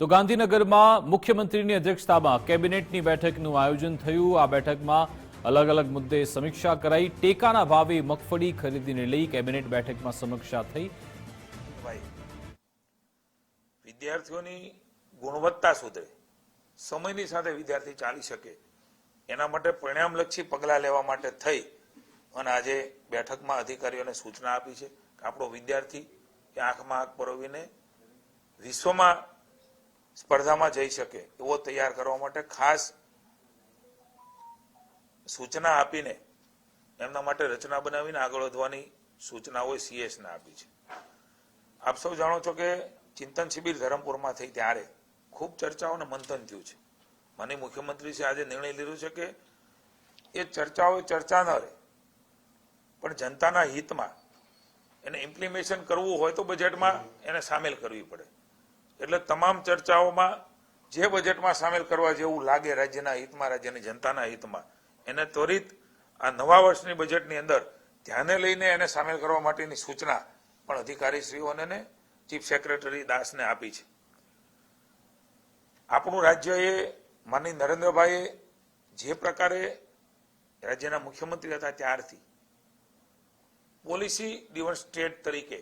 તો ગાંધીનગરમાં મુખ્યમંત્રીની અધ્યક્ષતામાં કેબિનેટની બેઠકનું આયોજન થયું. આ બેઠકમાં અલગ અલગ મુદ્દે સમીક્ષા કરાઈ. ટેકાના ભાવે મગફળી ખરીદીને લઈ કેબિનેટ બેઠકમાં સમીક્ષા થઈ. વિદ્યાર્થીઓની ગુણવત્તા સુધરે, સમયની સાથે વિદ્યાર્થી ચાલી શકે, એના માટે પરિણામલક્ષી પગલાં લેવા માટે થઈ અને આજે બેઠકમાં અધિકારીઓને સૂચના આપી છે કે આપણો વિદ્યાર્થી આંખમાં આંખ પરોવીને વિશ્વમાં સ્પર્ધામાં જઈ શકે એવો તૈયાર કરવા માટે ખાસ સૂચના આપીને એમના માટે રચના બનાવીને આગળ વધવાની સૂચનાઓ સીએસને આપી છે. આપ સૌ જાણો છો કે ચિંતન શિબિર ધરમપુરમાં થઈ ત્યારે ખૂબ ચર્ચાઓ અને મંથન થયું છે. મને મુખ્યમંત્રીશ્રી આજે નિર્ણય લીધો છે કે એ ચર્ચાઓ ચર્ચા ન રહે, પણ જનતાના હિતમાં એને ઇમ્પ્લિમેશન કરવું હોય તો બજેટમાં એને સામેલ કરવી પડે. એટલે તમામ ચર્ચાઓમાં જે બજેટમાં સામેલ કરવા જેવું લાગે રાજ્યના હિતમાં, રાજ્યની જનતાના હિતમાં, એને ત્વરિત આ નવા વર્ષની બજેટની અંદર ધ્યાને લઈને એને સામેલ કરવા માટેની સૂચના પણ અધિકારીશ્રીઓને ચીફ સેક્રેટરી દાસને આપી છે. આપણું રાજ્ય એ માનની નરેન્દ્રભાઈએ જે પ્રકારે રાજ્યના મુખ્યમંત્રી હતા ત્યારથી પોલિસી ડિવન સ્ટેટ તરીકે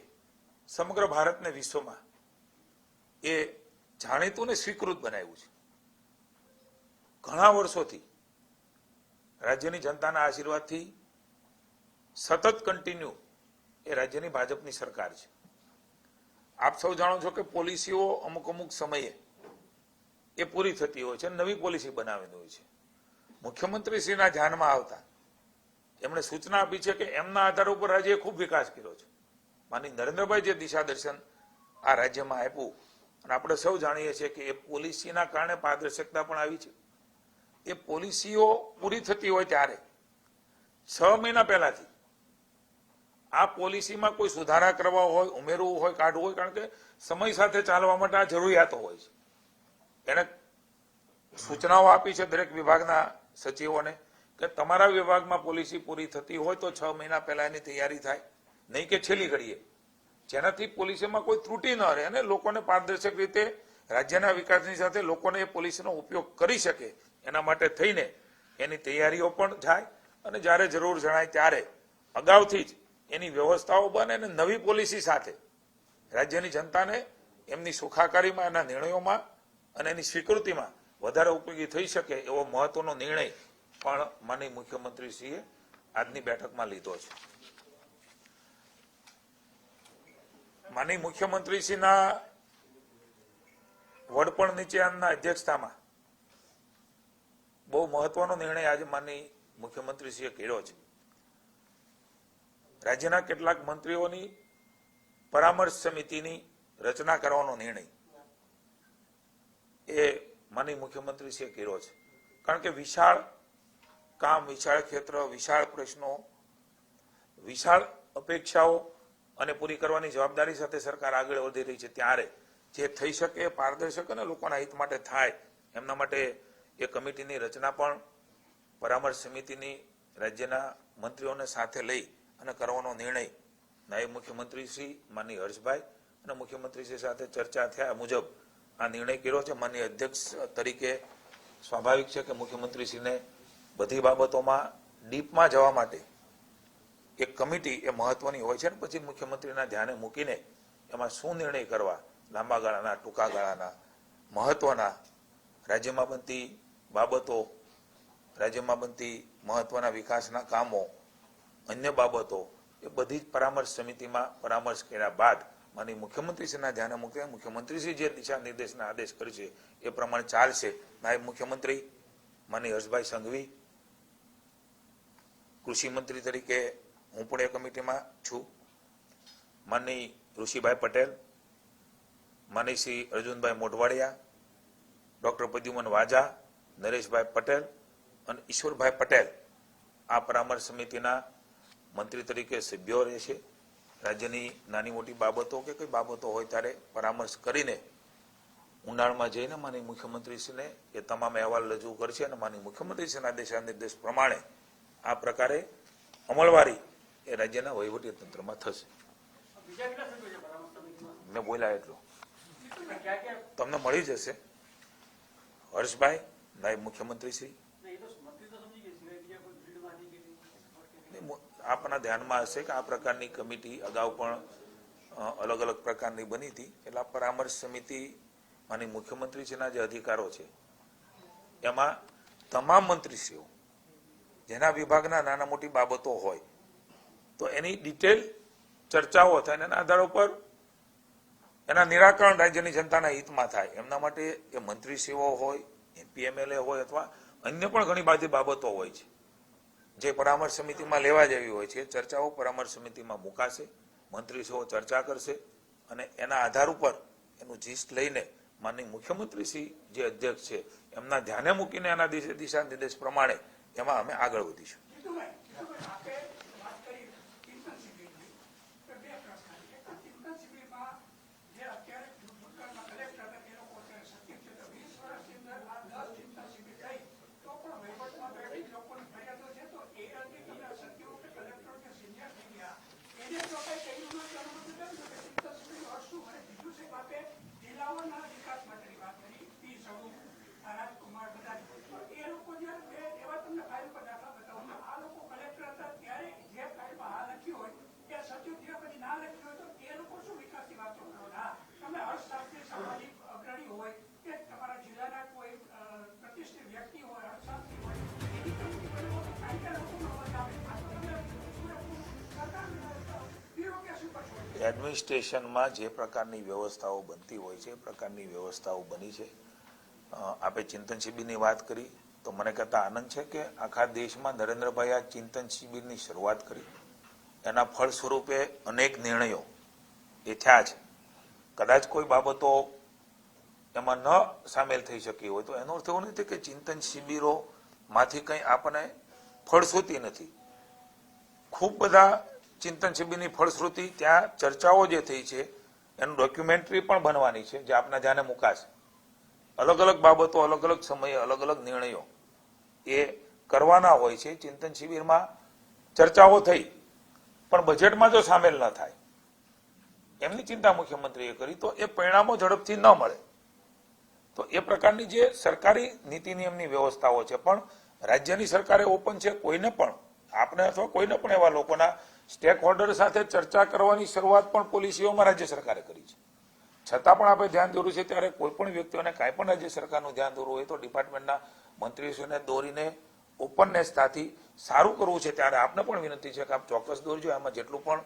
સમગ્ર ભારતને વિશ્વમાં એ જાણીતું ને સ્વીકૃત બનાવ્યું છે. ઘણા વર્ષોથી રાજ્યની જનતાના આશીર્વાદથી સતત કન્ટિન્યુ એ રાજ્યની ભાજપની સરકાર છે. આપ સૌ જાણો છો કે પોલિસીઓ અમુક અમુક સમયે એ પૂરી થતી હોય છે નવી પોલિસી બનાવેલી હોય છે. મુખ્યમંત્રીશ્રીના ધ્યાનમાં આવતા એમણે સૂચના આપી છે કે એમના આધાર ઉપર રાજ્યએ ખૂબ વિકાસ કર્યો છે. માની નરેન્દ્રભાઈ જે દિશા દર્શન આ રાજ્યમાં આપ્યું અને આપણે સૌ જાણીએ છીએ કે એ પોલિસીના કારણે પારદર્શકતા પણ આવી છે. એ પોલિસીઓ પૂરી થતી હોય ત્યારે, છ મહિના પહેલાથી આ પોલિસીમાં કોઈ સુધારા કરવા હોય, ઉમેરવું હોય, કાઢવું હોય, કારણ કે સમય સાથે ચાલવા માટે આ જરૂરિયાતો હોય છે. એને સૂચનાઓ આપી છે દરેક વિભાગના સચિવોને કે તમારા વિભાગમાં પોલિસી પૂરી થતી હોય તો છ મહિના પહેલા એની તૈયારી થાય. નહીં કે છેલ્લી ઘડીએ. જેનાથી પોલિસીમાં કોઈ ત્રુટિ ન રહે અને લોકોને પારદર્શક રીતે રાજ્યના વિકાસની સાથે લોકોને એ પોલિસીનો ઉપયોગ કરી શકે એના માટે થઈને એની તૈયારીઓ પણ થાય અને જ્યારે જરૂર જણાય ત્યારે અગાઉથી જ એની વ્યવસ્થાઓ બને અને નવી પોલિસી સાથે રાજ્યની જનતાને એમની સુખાકારીમાં, એના નિર્ણયોમાં અને એની સ્વીકૃતિમાં વધારે ઉપયોગી થઈ શકે એવો મહત્વનો નિર્ણય પણ માનનીય મુખ્યમંત્રીશ્રીએ આજની બેઠકમાં લીધો છે. માનનીય મુખ્યમંત્રીશ્રીના વડપણ નીચેના અધ્યક્ષતામાં. બહુ મહત્વનો નિર્ણય આજે માનીય મુખ્યમંત્રીશ્રીએ કર્યો છે. રાજ્યના કેટલાક મંત્રીઓની પરામર્શ સમિતિની રચના કરવાનો નિર્ણય એ માનીય મુખ્યમંત્રીશ્રીએ કર્યો છે. કારણ કે વિશાળ કામ, વિશાળ ક્ષેત્ર, વિશાળ પ્રશ્નો, વિશાળ અપેક્ષાઓ અને પૂરી કરવાની જવાબદારી સાથે સરકાર આગળ વધી રહી છે ત્યારે જે થઈ શકે પારદર્શક અને લોકોના હિત માટે થાય. એમના માટે એ કમિટીની રચના પણ પરામર્શ સમિતિની રાજ્યના મંત્રીઓને સાથે લઈ અને કરવાનો નિર્ણય નાયબ મુખ્યમંત્રી શ્રી માનની હર્ષભાઈ અને મુખ્યમંત્રી શ્રી સાથે ચર્ચા થયા મુજબ આ નિર્ણય કર્યો છે. માનની અધ્યક્ષ તરીકે સ્વાભાવિક છે કે મુખ્યમંત્રીશ્રીને બધી બાબતોમાં ડીપમાં જવા માટે એક કમિટી એ મહત્વની હોય છે ને પછી મુખ્યમંત્રીના ધ્યાને મૂકીને એમાં શું નિર્ણય કરવા? લાંબા ગાળાના, ટૂંકા ગાળાના, મહત્વના? રાજ્યમાં બનતી બાબતો, રાજ્યમાં બનતી મહત્વના વિકાસના કામો, અન્ય બાબતો એ બધી જ પરામર્શ સમિતિમાં પરામર્શ કર્યા બાદ માની મુખ્યમંત્રીશ્રીના ધ્યાને મૂકે મુખ્યમંત્રીશ્રી જે દિશા નિર્દેશના આદેશ કરશે એ પ્રમાણે ચાલશે. નાયબ મુખ્યમંત્રી માની હર્ષભાઈ સંઘવી, કૃષિ મંત્રી તરીકે હું પણ એ કમિટીમાં છું. માનની ઋષિભાઈ પટેલ માની શ્રી અર્જુનભાઈ મોઢવાડિયા, ડૉક્ટર પ્રદ્યુમન વાજા, નરેશભાઈ પટેલ અને ઈશ્વરભાઈ પટેલ આ પરામર્શ સમિતિના મંત્રી તરીકે સભ્યો રહેશે રાજ્યની નાની મોટી બાબતો કે કઈ બાબતો હોય ત્યારે પરામર્શ કરીને ઉનાળમાં જઈને માની મુખ્યમંત્રીશ્રીને એ તમામ અહેવાલ રજૂ કરશે અને માની મુખ્યમંત્રીશ્રીના દિશા નિર્દેશ પ્રમાણે આ પ્રકારે અમલવારી એ રાજ્યના વહીવટી તંત્રમાં થશે. મેં બોલ્યા એટલું. તમને મળી જશે. હર્ષભાઈ નાયબ મુખ્યમંત્રી શ્રી. આપના ધ્યાનમાં હશે કે આ પ્રકારની કમિટી અગાઉ પણ અલગ અલગ પ્રકારની બની હતી. એટલે આ પરામર્શ સમિતિ માની મુખ્યમંત્રીશ્રીના જે અધિકારો છે એમાં તમામ મંત્રીશ્રીઓ જેના વિભાગના નાના મોટી બાબતો હોય તો એની ડિટેલ ચર્ચાઓ થાય એના આધાર ઉપર એના નિરાકરણ રાજ્યની જનતાના હિતમાં થાય. એમના માટે એ મંત્રી સેવાઓ હોય એમપી એમએલએ હોય અથવા અન્ય પણ ઘણી બધી બાબતો હોય છે. જે પરામર્શ સમિતિમાં લેવા જેવી હોય છે. ચર્ચાઓ પરામર્શ સમિતિમાં મુકાશે મંત્રીશ્રીઓ ચર્ચા કરશે અને એના આધાર ઉપર એનું જીસ્ટ લઈને માનનીય મુખ્યમંત્રી શ્રી જે અધ્યક્ષ છે, એમના ધ્યાને મૂકીને એના દિશા નિર્દેશ પ્રમાણે એમાં અમે આગળ વધીશું જીતુભાઈ, જીતુભાઈ, આપે વાત કરી ચિંતન શિબિરની. તો બે પ્રશ્ન છે. એક આ ચિંતન શિબિરમાં જે અત્યારે ભૂતકાળના કલેક્ટર હતા, એ લોકો અત્યારે સચિવ છે. તો વીસ વર્ષની અંદર આ દસ ચિંતન શિબિર થઈ, તો પણ વહીવટમાં તો એટલી લોકોની ફરિયાદો છે. તો એ અધિકારીના સચિવો કે કલેક્ટર કે senior થઈ ગયા, એને જો કંઈ કર્યું નથી, એનું મતલબ એમ છે કે ચિંતન શિબિરનો અર્થ શું? અને બીજું છે કે આપે જિલ્લાઓના વિકાસ માટેની વાત કરી. પી. સ્વરૂપ, આ રાજકુમાર બધા જ. તો એ લોકો જ્યારે બે એવા તમને ફાઇલ પર દાખલા બતાવું તો આ લોકો કલેક્ટર હતા ત્યારે જે ફાઇલમાં આ લખ્યું હોય એ સચિવ થયા પછી ના લખ્યું હોય તો એ લોકો શું વિકાસની વાતો કરો છો? હા તમે અર્થશાસ્ત્રી સામાજિક અગ્રણી હોય કે તમારા જિલ્લાના કોઈ અ, પ્રતિષ્ઠિત વ્યક્તિ હોય અર્થશાસ્ત્રી હોય એની કંપની બને તો કાયદા લોકોનો અવાજ આવે આ તો તમે પૂરેપૂરું સરકાર બ્યુરોક્રેસી પર છોડી દો. એડમિનિસ્ટ્રેશનમાં જે પ્રકારની વ્યવસ્થાઓ બનતી હોય છે, એ પ્રકારની વ્યવસ્થાઓ બની છે. આપે ચિંતન શિબિરની વાત કરી, તો મને કહેતા આનંદ છે કે આખા દેશમાં નરેન્દ્રભાઈ આ ચિંતન શિબિરની શરૂઆત કરી. એના ફળ સ્વરૂપે અનેક નિર્ણયો એ થયા છે. કદાચ કોઈ બાબતો એમાં ન સામેલ થઈ શકી હોય, તો એનો અર્થ એવો નથી કે ચિંતન શિબિરોમાંથી કંઈ આપણને ફળશ્રુતિ નથી. ખૂબ બધા ચિંતન શિબિરની ફળશ્રુતિ, ત્યાં ચર્ચાઓ જે થઈ છે, એનું ડોક્યુમેન્ટરી પણ બનવાની છે, જે આપના ધ્યાને મુકાશે. અલગ અલગ બાબતો, અલગ અલગ સમયે, અલગ અલગ નિર્ણયો એ કરવાના હોય છે. ચિંતન શિબિરમાં ચર્ચાઓ થઈ, પણ બજેટમાં જો સામેલ ન થાય, એમની ચિંતા મુખ્યમંત્રીએ કરી, તો એ પરિણામો ઝડપથી ન મળે. તો એ પ્રકારની જે સરકારી નીતિ નિયમની વ્યવસ્થાઓ છે, પણ રાજ્યની સરકારે ઓપન છે, કોઈને પણ, આપને અથવા કોઈને પણ એવા લોકોના સ્ટેક હોલ્ડર સાથે ચર્ચા કરવાની શરૂઆત પણ પોલિસીઓમાં રાજ્ય સરકારે કરી છે. છતાં પણ આપણે ધ્યાન દોર્યું છે ત્યારે કોઈ પણ વ્યક્તિઓને કાંઈ પણ રાજ્ય સરકારનું ધ્યાન દોરવું હોય તો ડિપાર્ટમેન્ટના મંત્રીશ્રીઓને દોરીને ઓપનનેસતાથી સારું કરવું છે ત્યારે આપને પણ વિનંતી છે કે આપ ચોક્કસ દોરજો. એમાં જેટલું પણ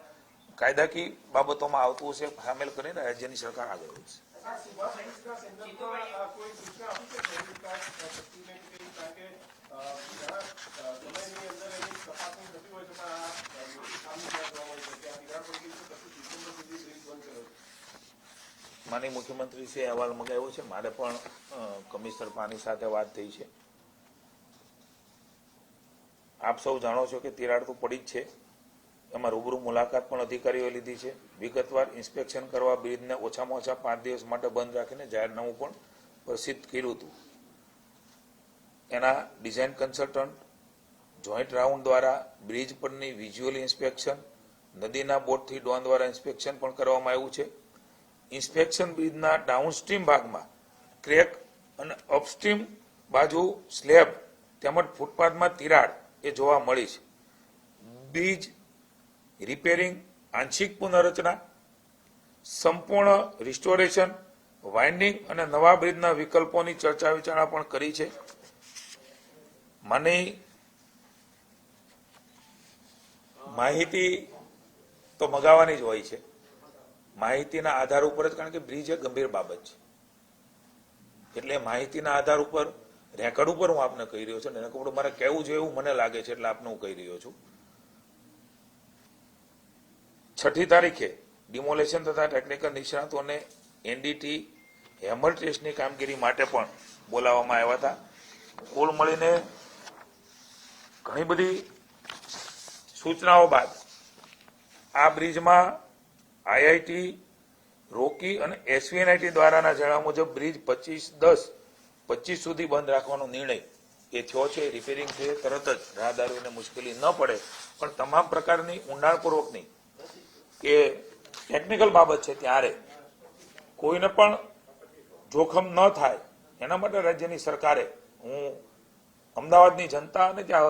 કાયદાકીય બાબતોમાં આવતું હશે, સામેલ કરીને રાજ્યની સરકાર આગળ વધશે. માની મુખ્યમંત્રી છે, અહેવાલ મંગાવ્યો છે. મારે પણ કમિશનર પાની સાથે વાત થઈ છે. આપ સૌ જાણો છો કે તિરાડ તો પડી જ છે. એમાં રૂબરૂ મુલાકાત પણ અધિકારીઓએ લીધી છે. વિગતવાર ઇન્સ્પેક્શન કરવા, બ્રિજને ઓછામાં ઓછા પાંચ દિવસ માટે બંધ રાખીને જાહેરનામું પણ પ્રસિદ્ધ કર્યું હતું. એના ડિઝાઇન કન્સલ્ટન્ટ જોઈન્ટ રાઉન્ડ દ્વારા બ્રિજ પરની વિઝ્યુઅલ ઇન્સ્પેક્શન નદીના બોટથી ડોન દ્વારા ઇન્સ્પેક્શન પણ કરવામાં આવ્યું છે. ઇન્સ્પેક્શન બ્રિજના ડાઉનસ્ટ્રીમ ભાગમાં ક્રેક અને અપસ્ટ્રીમ બાજુ સ્લેબ તેમજ ફૂટપાથમાં તિરાડ એ જોવા મળી છે. બ્રિજ રિપેરિંગ આંશિક પુનઃરચના, સંપૂર્ણ રિસ્ટોરેશન વાઇન્ડિંગ અને નવા બ્રિજના વિકલ્પોની ચર્ચા વિચારણા પણ કરી છે. મને માહિતી તો મગાવવાની જ હોય છે. માહિતીના આધાર ઉપર જ, કારણ કે બ્રિજ એ ગંભીર બાબત છે. એટલે માહિતીના આધાર ઉપર, રેકર્ડ ઉપર હું આપને કહી રહ્યો છું ને રેકોર્ડ ઉપર મારે કહેવું જોઈએ એવું મને લાગે છે, એટલે આપને હું કહી રહ્યો છું. છઠ્ઠી તારીખે ડિમોલેશન તથા ટેકનિકલ નિષ્ણાતોને એનડીટી હેમર ટેસ્ટની કામગીરી માટે પણ બોલાવવામાં આવ્યા હતા. કુલ મળીને ઘણી બધી સૂચનાઓ બાદ આ બ્રિજમાં આઈઆઈટી રોકી અને એસવીએનઆઈટી દ્વારાના જણાવ્યા મુજબ બ્રિજ પચીસ દસ પચીસ સુધી બંધ રાખવાનો નિર્ણય એ થયો છે. રિપેરિંગ છે, તરત જ રાહદારીઓને મુશ્કેલી ન પડે. પણ તમામ પ્રકારની ઊંડાણપૂર્વકની એ ટેકનિકલ બાબત છે ત્યારે કોઈને પણ જોખમ ન થાય. એના માટે રાજ્યની સરકારે હું અમદાવાદની જનતા અને ત્યાં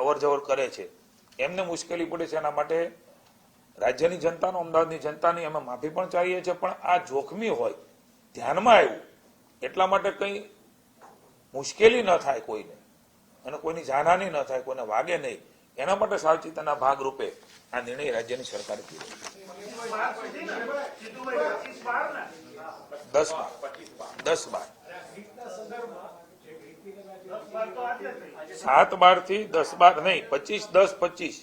અવર જવર કરે છે. એમને મુશ્કેલી પડે છે એના માટે રાજ્યની જનતાનો, અમદાવાદની જનતાની અમે માફી પણ ચાહીએ છીએ, પણ આ જોખમી હોય, ધ્યાનમાં આવ્યું, એટલા માટે કંઈ મુશ્કેલી ન થાય કોઈને, અને કોઈની જાનહાની ન થાય, કોઈને વાગે નહીં. એના માટે સાવચેતીના ભાગરૂપે આ નિર્ણય રાજ્યની સરકારે કીધો દસ બાર. દસ બાર. સાત બારથી દસ બાર, નહીં, પચીસ, દસ, પચીસ.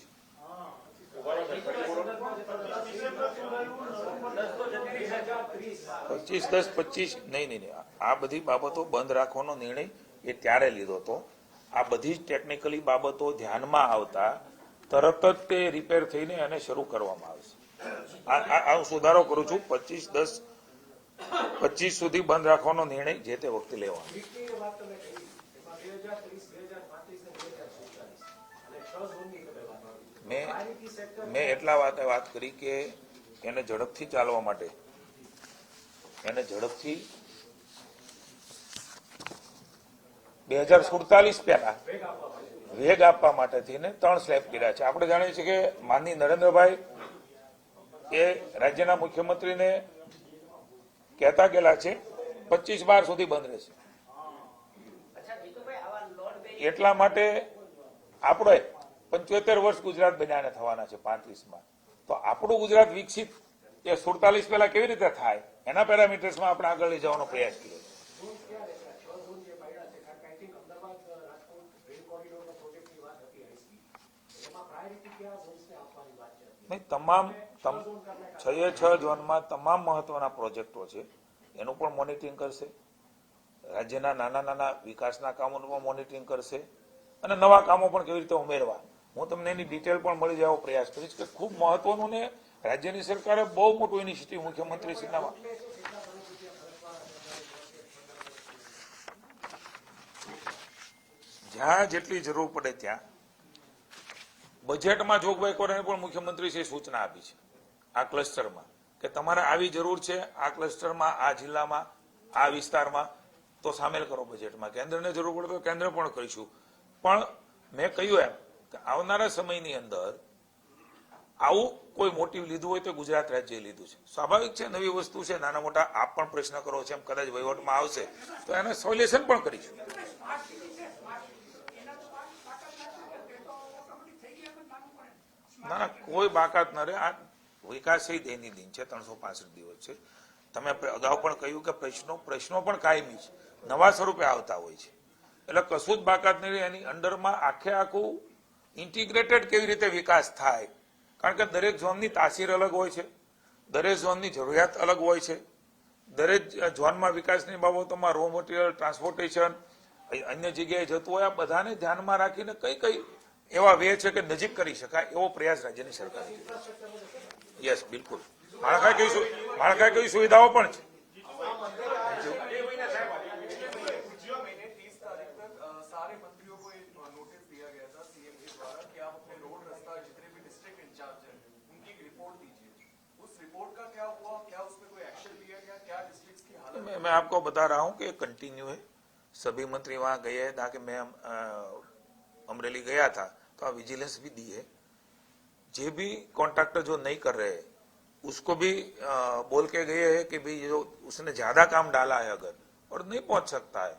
પચીસ, દસ, પચીસ, નહીં નહીં. આ બધી બાબતો બંધ રાખવાનો નિર્ણય એ ત્યારે લીધો હતો. આ બધી જ ટેકનિકલી બાબતો ધ્યાનમાં આવતા તરત જ તે રિપેર થઈને એને શરૂ કરવામાં આવશે આ હું સુધારો કરું છું. પચીસ, દસ, પચીસ સુધી બંધ રાખવાનો નિર્ણય જે તે વખતે લેવાનો. મેં મેં એટલા વાત વાત કરી કે એને ઝડપથી ચાલવા માટે, એને ઝડપથી બે હજાર સુડતાલીસ પહેલા વેગ આપવા માટે થઈને ત્રણ સ્લેબ કર્યા છે. આપણે જાણીએ છીએ કે માનની નરેન્દ્રભાઈ એ રાજ્યના મુખ્યમંત્રીને કહેતા ગયેલા છે, પચીસ બાર સુધી બંધ રહેશે. એટલા માટે આપણે પંચોતેર વર્ષ ગુજરાત બન્યાને થવાના છે પાંત્રીસમાં. તો આપણું ગુજરાત વિકસિત એ સુડતાલીસ પહેલા કેવી રીતે થાય? એના પેરામીટર્સમાં આપણે આગળ લઈ જવાનો પ્રયાસ કર્યો. નહીં, તમામ, તમ- છ છ ઝોનમાં તમામ મહત્વના પ્રોજેક્ટો છે. એનું પણ મોનિટરિંગ કરશે. રાજ્યના નાના નાના વિકાસના કામોનું પણ મોનિટરિંગ કરશે અને નવા કામો પણ કેવી રીતે ઉમેરવા. હું તમને એની ડિટેલ પણ મળી જવાનો પ્રયાસ કરીશ કે ખૂબ મહત્વનું ને રાજ્યની સરકારે બહુ મોટું ઇનિશિયેટિવ મુખ્યમંત્રી જ્યાં જેટલી જરૂર પડે ત્યાં. બજેટમાં જોગવાઈ કરવાની પણ મુખ્યમંત્રીશ્રીએ સૂચના આપી છે આ ક્લસ્ટરમાં કે તમારે આવી જરૂર છે આ ક્લસ્ટરમાં આ જિલ્લામાં, આ વિસ્તારમાં તો સામેલ કરો બજેટમાં કેન્દ્રને જરૂર પડે તો કેન્દ્ર પણ કરીશું. પણ મેં કહ્યું એમ કે આવનારા સમયની અંદર આવું કોઈ મોટિવ લીધું હોય તો ગુજરાત રાજ્યએ લીધું છે. સ્વાભાવિક છે, નવી વસ્તુ છે, નાના મોટા આપ પણ પ્રશ્ન કરો છો એમ કદાચ વહીવટમાં આવશે, તો એને સોલ્યુશન પણ કરીશું. ના ના, કોઈ બાકાત ન રહે. આ વિકાસ દૈનિક દિન છે, ત્રણસો પાંસઠ દિવસ છે. તમે અગાઉ પણ કહ્યું કે પ્રશ્નો પ્રશ્નો પણ કાયમી છે. નવા સ્વરૂપે આવતા હોય છે. એટલે કશું જ બાકાત નહીં એની અંડરમાં આખે આખું ઇન્ટિગ્રેટેડ કેવી રીતે વિકાસ થાય? કારણ કે દરેક ઝોનની તાસીર અલગ હોય છે, દરેક ઝોનની જરૂરિયાત અલગ હોય છે, દરેક ઝોનમાં વિકાસની બાબતોમાં રો મટીરિયલ ટ્રાન્સપોર્ટેશન અન્ય જગ્યાએ જતું હોય, આ બધાને ધ્યાનમાં રાખીને કઈ કઈ એવા વે છે કે નજીક કરી શકાય એવો પ્રયાસ રાજ્યની સરકારે યસ બિલકુલ. માળખાકીય માળખાકીય સુવિધાઓ પણ છે. रिपोर्ट का क्या हुआ? क्या उसमें कोई एक्शन लिया गया क्या डिस्ट्रिक्ट की हालत? मैं मैं आपको बता रहा हूँ कि कंटिन्यू है। सभी मंत्री वहाँ गए हैं ताकि मैं अमरेली गया था तो विजिलेंस भी दी है। जे भी कॉन्ट्रैक्टर जो नहीं कर रहे उसको भी अ, बोल के गए हैं कि भाई जो उसने ज़्यादा काम डाला है अगर और नहीं पहुँच सकता है।